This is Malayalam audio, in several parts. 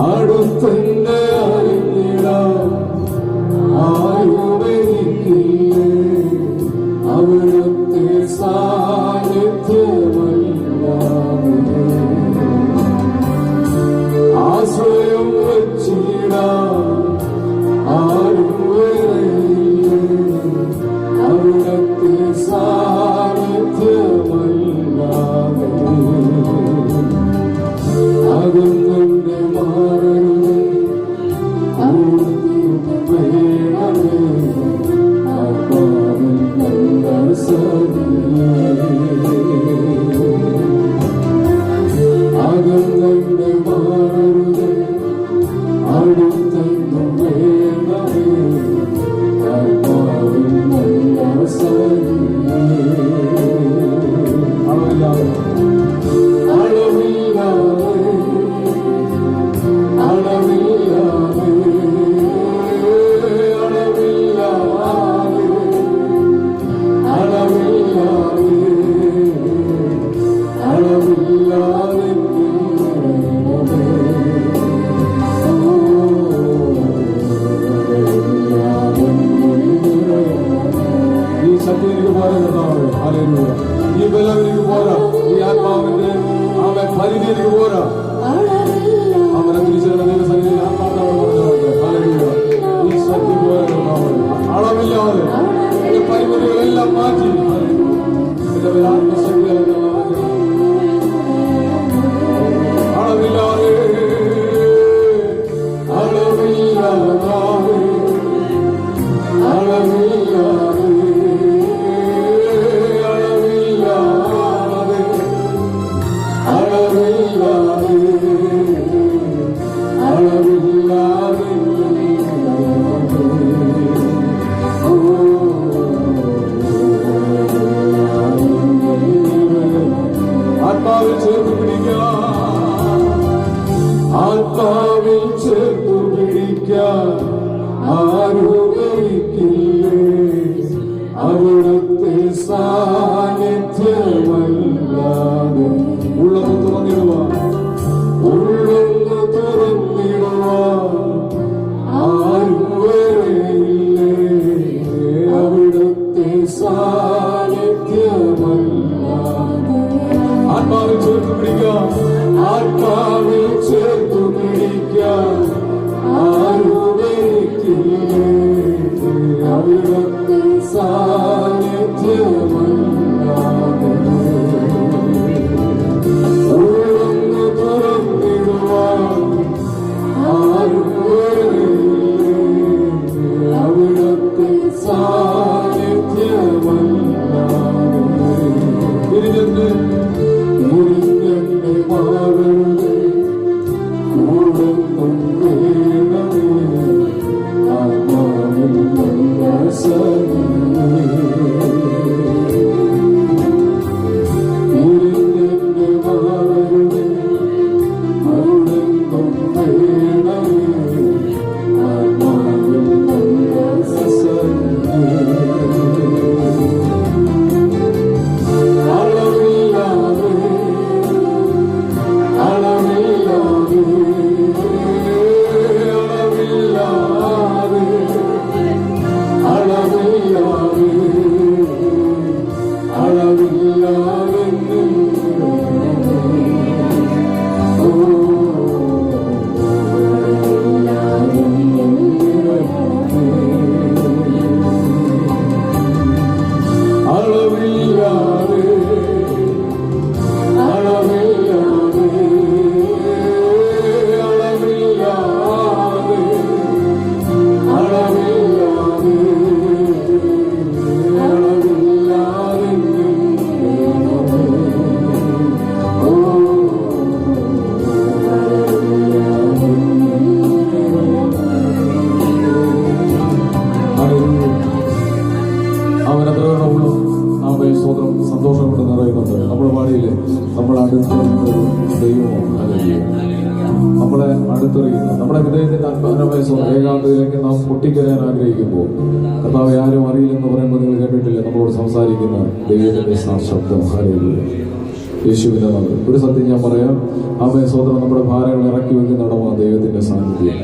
അടുത്തുണ്ട് ശക്തി പോരാ കർത്താവേ. ആലയിലൂയ ഈ ബലം പോരാ. ഈ ആത്മാവിന്റെ ആമെ പരിധി എനിക്ക് പോരാ. അവനെ തിരിച്ചറിയുന്ന ദൈവസന്നിധിയിൽ ആത്മാവിനോട് ഹല്ലേലൂയ. ആലയിലൂയ ഈ ശക്തി പോരാ കർത്താവേ. അളവില്ലാതെ പരിമിതികളെല്ലാം മാറ്റി. നിലവിൽ ആത്മശക്തി ആത്മാവിൽ ചേർത്തു പിടിക്കാൻ ആരോഗ്യക്കില്ലേ അവിടുത്തെ സാന്നിധ്യമല്ലാതെ ഉള്ളത് തുറന്നിടുവാൻ ആത്മാവിൽ ചേർത്ത് പിടിക്കാം ആത്മാവിൽ ചേർത്ത് Hallelujah. ശബ്ദം. ഹലയിലൂയ യേശുവിന്റെ നാമം ഒരു സത്യം ഞാൻ പറയാം. ആമേ സ്വതന്ത്രം നമ്മുടെ ഭാരങ്ങൾ ഇറക്കി വെക്കുന്ന വെക്കുന്നിടമാ ദൈവത്തിന്റെ സാന്നിധ്യം.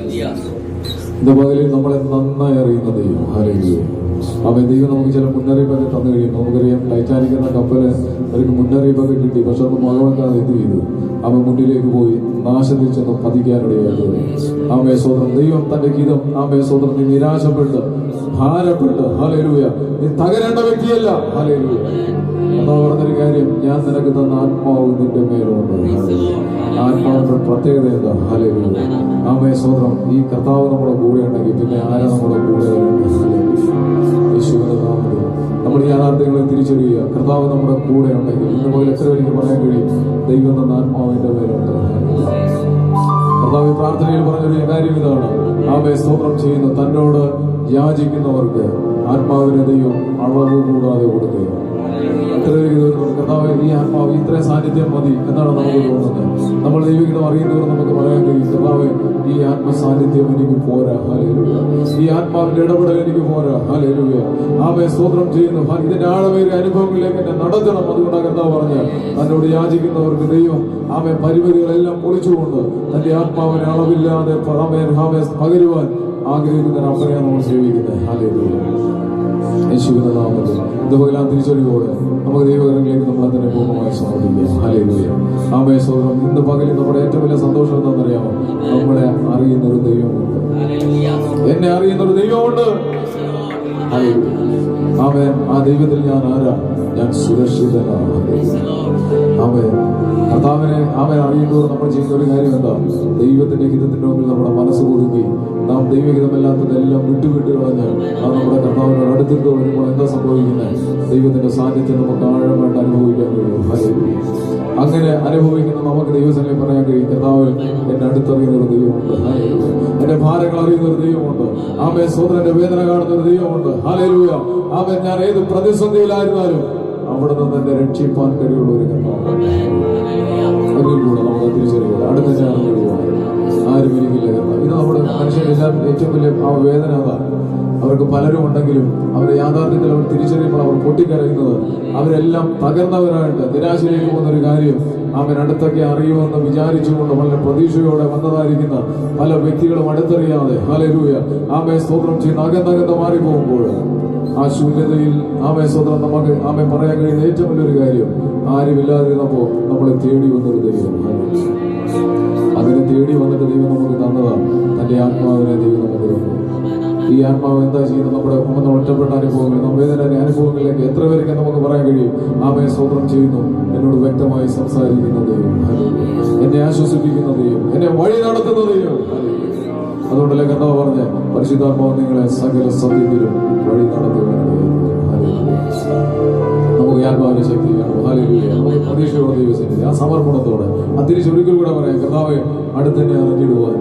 ഇന്ന് പകലിൽ നമ്മളെ നന്നായി അറിയുന്ന ദൈവം. ഹലയിലൂയ അമ്മ ദൈവം നമുക്ക് ചില മുന്നറിയിപ്പ് തന്നെ തന്നു കഴിയും നമുക്കറിയാം ടൈറ്റാനിക് എന്ന കപ്പൽ അവർക്ക് മുന്നറിയിപ്പൊക്കെ കിട്ടി. പക്ഷെ അവർക്ക് മകളെക്കാതെ എന്ത് ചെയ്തു? അമ്മ മുന്നിലേക്ക് പോയി നാശത്തിൽ ചെന്ന് പതിക്കാനിടയായിരുന്നു ആ സോദരൻ ദൈവം തന്റെ ഗീതം ആ സോദരൻ നിരാശപ്പെട്ട് ഭാരപ്പെട്ട്. ഹാലയിലൂയ നീ തകരേണ്ട വ്യക്തിയല്ല. ഹാലയിലൂയ അതാ പറഞ്ഞൊരു കാര്യം ഞാൻ നിനക്ക് തന്ന ആത്മാവ് നിന്റെ മേലുണ്ട്. ആത്മാവിന്റെ പ്രത്യേകത എന്താ? ഹാലയിലൂയ ആമേ സ്വതന്ത്രം ഈ കർത്താവ് നമ്മുടെ കൂടെ ഉണ്ടെങ്കിൽ പിന്നെ ആരാ നമ്മുടെ കൂടെ യേശുവിന്റെ നാമത്തിൽ. നമ്മൾ ഈ യാഥാർത്ഥ്യങ്ങളെ തിരിച്ചറിയുക. കർത്താവ് നമ്മുടെ കൂടെ ഉണ്ടെങ്കിൽ ഇന്ന് മുതൽ എത്ര പേർക്ക് പറയാൻ കഴിയും? ദൈവം തന്ന ആത്മാവിന്റെ മേലുണ്ട്. കർത്താവ് ഈ പ്രാർത്ഥനയിൽ പറഞ്ഞൊരു കാര്യം ഇതാണ്. ആമേ സ്തോത്രം ചെയ്യുന്ന. തന്നോട് യാചിക്കുന്നവർക്ക് ആത്മാവിനെ ദൈവം അളവ് കൂടാതെ എത്ര കർത്താവ് ഈ ആത്മാവ് ഇത്രയും സാന്നിധ്യം മതി എന്നാണ് നമുക്ക് തോന്നുന്നത്. നമ്മൾ ദൈവികം അറിയുന്നവർ നമുക്ക് പറയാൻ കഴിയും കർത്താവ് ഈ ആത്മ സാന്നിധ്യം എനിക്ക് പോരാ. ഹാലേലൂയ ഈ ആത്മാവിന്റെ ഇടപെടൽ എനിക്ക് പോരാ. ഹാലേലൂയ ആമേ സ്തോത്രം ചെയ്യുന്നു. ഇതിന്റെ ആഴമേറിയ അനുഭവങ്ങളിലേക്ക് എന്നെ നടത്തണം അതുകൊണ്ടാണ് കർത്താവ് പറഞ്ഞ തന്നോട് യാചിക്കുന്നവർക്ക് ദൈവം ആമേ പരിമിതികളെല്ലാം പൊളിച്ചുകൊണ്ട് തന്റെ ആത്മാവിനെ അളവില്ലാതെ പകരുവാൻ ആഗ്രഹിക്കുന്ന അപ്പനെയാണ് നമ്മൾ സേവിക്കുന്നത് ഹാലേലൂയ യേശുവിന്റെ നാമത്തിൽ. ഇതുപോലെല്ലാം തിരിച്ചറിവോടെ നമുക്ക് ദൈവകരങ്ങളിലേക്ക് നമ്മളെ തന്നെ പൂർണമായി സമർപ്പിക്കാം. ഹല്ലേലൂയ. ആമേ സോദരം ഇന്ന് പകലിൽ നമ്മുടെ ഏറ്റവും വലിയ സന്തോഷം എന്താണെന്നറിയാമോ? നമ്മളെ അറിയുന്ന ഒരു ദൈവമുണ്ട്. എന്നെ അറിയുന്ന ഒരു ദൈവമുണ്ട് ആമേ ആ ദൈവത്തിൽ ഞാൻ ആരാ ഞാൻ സുരക്ഷിതനാണ്. ആമേൻ. കർത്താവിനെ അവൻ അറിയുന്നവർ നമ്മൾ ചെയ്യുന്ന ഒരു കാര്യം എന്താ? ദൈവത്തിന്റെ ഹിതത്തിന്റെ മുമ്പിൽ നമ്മുടെ മനസ്സ് കൊടുക്കി നാം ദൈവഹിതമല്ലാത്തതെല്ലാം വിട്ടുവിട്ട് കളഞ്ഞ് നാം നമ്മുടെ കർത്താവിനോട് അടുത്തിട്ട് വരുമ്പോൾ എന്താ സംഭവിക്കുന്നത് ദൈവത്തിന്റെ സാന്നിധ്യം നമുക്ക് ആഴമായിട്ട് അനുഭവിക്കാൻ കഴിയും. അങ്ങനെ അനുഭവിക്കുന്ന നമുക്ക് ദൈവസനെ പറയാൻ കഴിയും കർത്താവ് എന്നെ അടുത്തറിയുന്ന ഒരു ദൈവമുണ്ട് എന്റെ ഭാരങ്ങൾ അറിയുന്ന ഒരു ദൈവമുണ്ട്. ആമേ സോദരന്റെ വേദന കാണുന്ന ഒരു ദൈവമുണ്ട്. ഹാലേ ലൂയ ആമേ ഞാൻ ഏത് പ്രതിസന്ധിയിലായിരുന്നാലും അവിടെ നിന്ന് എന്നെ രക്ഷിപ്പാൻ കഴിയുള്ള ഒരു കർത്താവ് അതിൽ കൂടെ നമുക്ക് തിരിച്ചറിയുക അടുത്ത ചാനൽ ആരും ഇരിക്കില്ല കർത്താവ് ഇത് നമ്മുടെ മനുഷ്യരെല്ലാം ഏറ്റവും വലിയ ആ വേദന അതാണ് അവർക്ക് പലരും ഉണ്ടെങ്കിലും അവരെ യാഥാർത്ഥ്യത്തിൽ അവർ തിരിച്ചറിയുമ്പോൾ അവർ പൊട്ടിക്കരയുന്നത് അവരെല്ലാം തകർന്നവരായിട്ട് നിരാശയിലേക്ക് പോകുന്ന ഒരു കാര്യം അവൻ അടുത്തൊക്കെ അറിയുമെന്ന് വിചാരിച്ചുകൊണ്ട് വളരെ പ്രതീക്ഷയോടെ വന്നതായിരിക്കുന്ന പല വ്യക്തികളും അടുത്തറിയാതെ. ഹലരൂയ ആമെ സ്തോത്രം ചെയ്യുന്ന അകന്നകന്ന് മാറിപ്പോകുമ്പോൾ ആ ശൂന്യതയിൽ ആമേ സ്വതന്ത്രം നമുക്ക് ആമേ പറയാൻ കഴിയുന്ന ഏറ്റവും വലിയൊരു കാര്യം ആരുമില്ലാതിരുന്നപ്പോ നമ്മളെ തേടി വന്നൊരു ദൈവം. അതിനെ തേടി വന്നിട്ട് ദൈവം നമുക്ക് തന്നതാണ്. തന്റെ ആത്മാവിനെ ദൈവം നമുക്ക് തന്നു. ഈ ആത്മാവ് എന്താ ചെയ്യുന്നത്? നമ്മുടെ നമ്മൾ ഒറ്റപ്പെട്ട അനുഭവങ്ങൾ നമ്മുടെ അനുഭവങ്ങളിലേക്ക് എത്ര പേർക്ക് നമുക്ക് പറയാൻ കഴിയും? ആമയെ സ്വതന്ത്രം ചെയ്യുന്നു. എന്നോട് വ്യക്തമായി സംസാരിക്കുന്ന ദൈവം. എന്നെ ആശ്വസിപ്പിക്കുന്ന ദൈവം. എന്നെ വഴി നടത്തുന്ന ദൈവം. അതുകൊണ്ടല്ലേ കർത്താവ് പറഞ്ഞ പരിശുദ്ധാത്മാവ് നിങ്ങളെ സകല സത്യത്തിലും വഴി ദൈവസന്നിധി ആ സമർപ്പണത്തോടെ. ആ തിരിച്ചൊരിക്കൽ കൂടെ പറയാം കർത്താവെ അടുത്തെന്നെ അറിഞ്ഞിടുവാൻ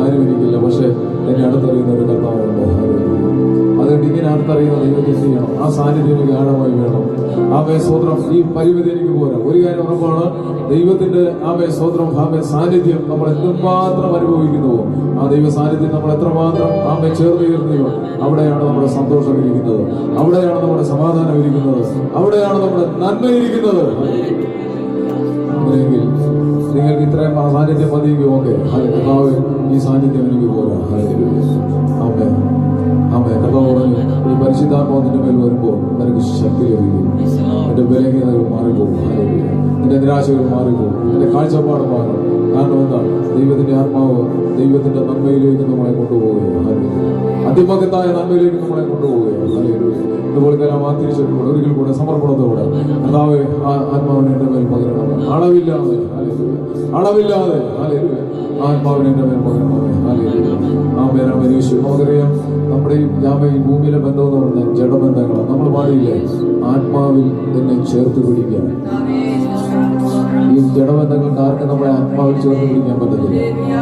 ആരും എനിക്കില്ല പക്ഷെ എന്നെ അടുത്തറിയുന്ന ഒരു കർത്താവുണ്ട്. ഹാലലൂയ അതുകൊണ്ട് ഇങ്ങനെ അറിയുന്ന ദൈവത്തെ ചെയ്യണം ആ സാന്നിധ്യം എനിക്ക് വേണം. ആമേ സ്വത്രം ഈ പരിമിതി എനിക്ക് പോരാ. ഒരു കാര്യം ഉറപ്പാണ് ദൈവത്തിന്റെ ആമേ സ്വത്രം ആമേ സാന്നിധ്യം നമ്മൾ എന്തുമാത്രം അനുഭവിക്കുന്നുവോ ആ ദൈവ സാന്നിധ്യം നമ്മൾ എത്രമാത്രം ആമേ ചേർന്ന് ചേർന്നുവോ അവിടെയാണ് നമ്മുടെ സന്തോഷം ഇരിക്കുന്നത്. അവിടെയാണ് നമ്മുടെ സമാധാനം ഇരിക്കുന്നത്. അവിടെയാണ് നമ്മുടെ നന്മ ഇരിക്കുന്നത്. നിങ്ങൾക്ക് ഇത്രയും സാന്നിധ്യം മതിയെങ്കിൽ ഓക്കെ ഈ സാന്നിധ്യം എനിക്ക് പോരാ. ആമേ ആമേ കൃപ പറഞ്ഞു ഈ പരിശുദ്ധാത്മാവിന്റെ മേൽ വരുമ്പോൾ നിനക്ക് ശക്തി ലഭിക്കും. എന്റെ ബലഹീനതകൾ മാറിപ്പോകും. നിന്റെ നിരാശകൾ മാറിപ്പോകും. നിന്റെ കാഴ്ചപ്പാട് മാറും. കാരണം എന്താണ് ദൈവത്തിന്റെ ആത്മാവ് ദൈവത്തിന്റെ നന്മയിലേക്ക് നമ്മളെ കൊണ്ടുപോവുകയാണ്. അതിമകത്തായ നന്മയിലേക്ക് നമ്മളെ കൊണ്ടുപോവുകയാണ്. ഇതുപോലെ തന്നെ ആ തിരിച്ചറിവുകൾ ഒരിക്കൽ കൂടെ സമർപ്പണത്തോടെ കർത്താവ് ആത്മാവിനെ എന്റെ മേൽ പകരണം. അളവില്ലാതെ. അളവില്ലാതെ. ആത്മാവിനെ എന്റെ മേൽ പകരണമേ ആ പേരാണ് യേശു നമുക്കറിയാം നമ്മുടെ ഈ ഭൂമിയിലെ ബന്ധം എന്ന് പറഞ്ഞാൽ ജഡബന്ധങ്ങളാണ്. നമ്മൾ പാടിയില്ലേ ആത്മാവിൽ എന്നെ ചേർത്ത് പിടിക്കാൻ. ഈ ജഡബന്ധങ്ങൾക്ക് ആർക്കും നമ്മളെ ആത്മാവിൽ ചേർത്ത് പിടിക്കാൻ പറ്റത്തില്ല.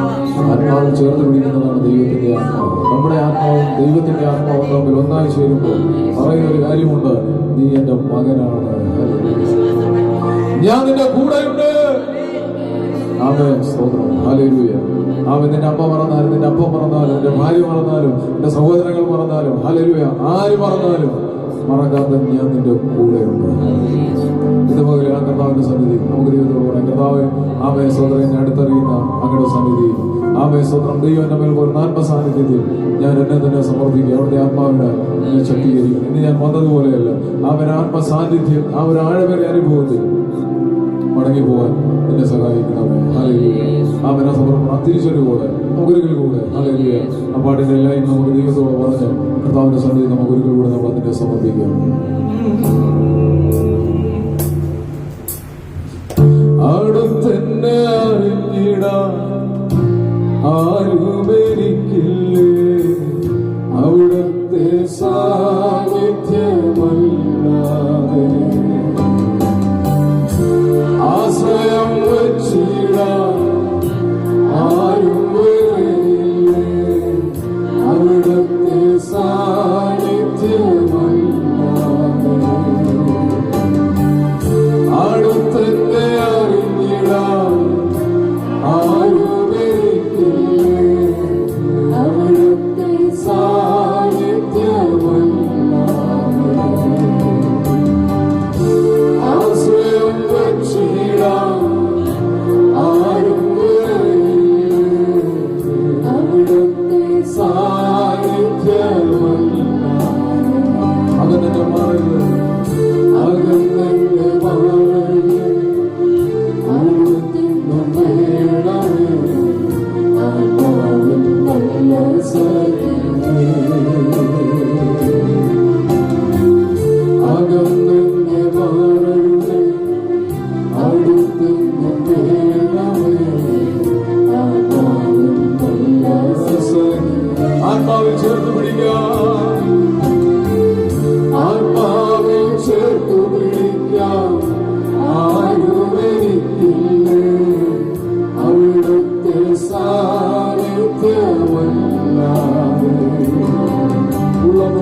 ആത്മാവിൽ ചേർത്ത് പിടിക്കുന്നതാണ് ദൈവത്തിന്റെ ആത്മാവ്. നമ്മുടെ ആത്മാവും ദൈവത്തിന്റെ ആത്മാവും തമ്മിൽ ഒന്നായി ചേരുമ്പോൾ പറയുന്ന ഒരു കാര്യമുണ്ട്. നീ എന്റെ മകനാണ്. ഞാൻ നിന്റെ കൂടെയുണ്ട്. ആമേ സ്തോത്രം. ഹല്ലേലൂയ. ആമേൻ. നിന്റെ അമ്മ മറന്നാലും നിന്റെ അപ്പ മറന്നാലും നിന്റെ ഭാര്യ മറന്നാലും നിന്റെ സഹോദരങ്ങൾ മറന്നാലും ഹല്ലേലൂയ. ആര് മറന്നാലും? മറക്കാത്ത ഞാൻ നിന്റെ കൂടെയുണ്ട്. ഇത് പോലെ ആ കർത്താവിന്റെ സന്നിധി. നമുക്ക് ദൈവത്തോട് പറയാം കർത്താവ് ആ സോദരൻ ഞാൻ അടുത്തറിയുന്ന അങ്ങയുടെ സന്നിധി. ആ സ്വത്രം ദൈവം എന്റെ മേൽ ഒരു ആത്മ സാന്നിധ്യത്തിൽ ഞാൻ എന്നെ തന്നെ സമർപ്പിക്കുക. അവിടുത്തെ ആത്മാവിനെ എന്നെ ശക്തീകരിക്കും. ഇന്ന് ഞാൻ വന്നതുപോലെയല്ല. അവൻ ആത്മ സാന്നിധ്യം ആ ഒരു ആഴമേറിയ അനുഭവത്തിൽ മടങ്ങി പോകാൻ എന്നെ സഹായിക്കണമേ. ഹല്ലേലൂയ. ആമേൻ ആ സമർപ്പണം തിരിച്ചൊരു കൂടെ നമുക്കൊരിക്കൽ കൂടെ. ഹല്ലേലൂയ. ആ പാട്ടിന്റെ എല്ലാം നമുക്ക് ദൈവത്തോട് പറഞ്ഞ് കർത്താവിന്റെ സന്നിധി നമുക്ക് ഒരിക്കൽ കൂടെ നമ്മൾ അതിനെ സമർപ്പിക്കാം. അടുത്തെന്നെ അറിഞ്ഞിടാൻ ആരുമെനിക്കില്ലേ അവിടുത്തെ സാന്നിധ്യമല്ലാതെ